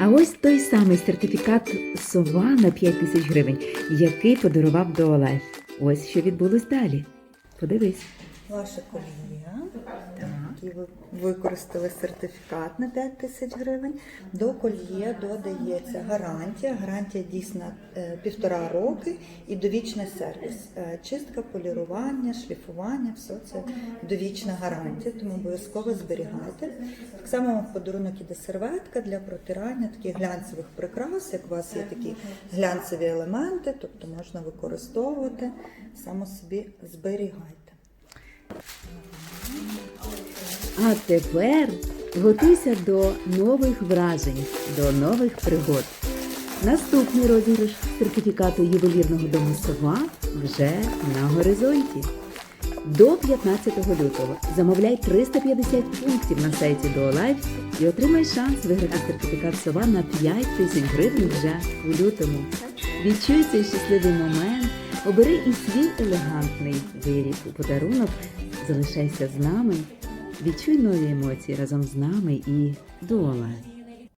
А ось той самий сертифікат сова на 5 тисяч гривень, який подарував до Олег. Ось що відбулось далі. Подивись. Ваша коліє, які ви використали сертифікат на 5 тисяч гривень. До коліє додається гарантія. Гарантія дійсна е, півтора роки і довічний сервіс. Е, Чистка, полірування, шліфування все це довічна гарантія, тому обов'язково зберігайте. Так само в подарунок іде серветка для протирання таких глянцевих прикрас. Як у вас є такі глянцеві елементи, тобто можна використовувати, само собі зберігайте. А тепер готуйся до нових вражень, до нових пригод. Наступний розіграш сертифікату ювелірного дому Сова вже на горизонті. До 15 лютого замовляй 350 пунктів на сайті DoLife і отримай шанс виграти сертифікат Сова на 5 тисяч гривень вже у лютому. Відчуй цей щасливий момент, обери і свій елегантний виріб у подарунок, залишайся з нами, відчуй нові емоції разом з нами і DoLife.